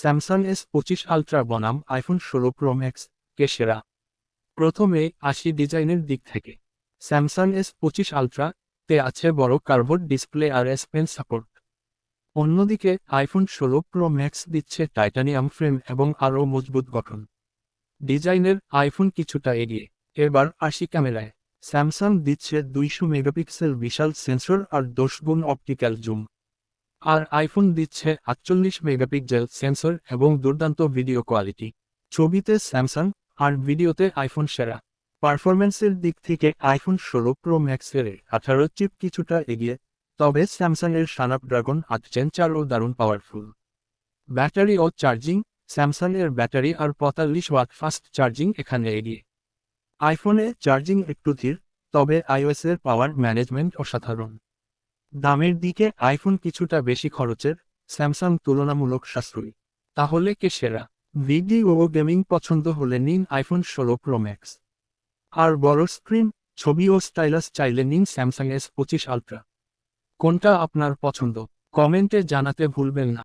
Samsung S পঁচিশ ultra বনাম iPhone ষোলো প্রো ম্যাক্স কে সেরা। প্রথমে আসি ডিজাইনের দিক থেকে। স্যামসাং এস পঁচিশ আলট্রা তে আছে বড় কার্বোর্ড ডিসপ্লে আর এস পেন সাপোর্ট অন্যদিকে আইফোন ষোলো প্রো ম্যাক্স দিচ্ছে টাইটানিয়াম ফ্রেম এবং আরও মজবুত গঠন। ডিজাইনের আইফোন কিছুটা এগিয়ে। এবার আসি ক্যামেরায়। স্যামসাং দিচ্ছে দুইশো মেগাপিক্সেল বিশাল সেন্সর আর দশ গুণ অপটিক্যাল জুম আর আইফোন দিচ্ছে আটচল্লিশ মেগাপিক্সেল সেন্সর এবং দুর্দান্ত ভিডিও কোয়ালিটি ছবিতে স্যামসাং আর ভিডিওতে আইফোন সেরা। পারফরম্যান্সের দিক থেকে আইফোন ষোলো প্রো ম্যাক্সের আঠারো চিপ কিছুটা এগিয়ে, তবে স্যামসাংয়ের স্ন্যাপড্রাগন আট জেন চারও দারুণ পাওয়ারফুল ব্যাটারি ও চার্জিং স্যামসাংয়ের ব্যাটারি আর পঁয়তাল্লিশ ওয়াট ফাস্ট চার্জিং এখানে এগিয়ে। আইফোনে চার্জিং একটু ধীর, তবে আইওএসের পাওয়ার ম্যানেজমেন্ট অসাধারণ। দামের দিকে আইফোন কিছুটা বেশি খরচের, স্যামসাং তুলনামূলক সাশ্রয়ী। তাহলে কে সেরা? ভিডিও ও গেমিং পছন্দ হলে নিন আইফোন ষোলো প্রোম্যাক্স আর বড় স্ক্রিন, ছবি ও স্টাইলাস চাইলে নিন স্যামসাং এস পঁচিশ আলট্রা। কোনটা আপনার পছন্দ? কমেন্টে জানাতে ভুলবেন না।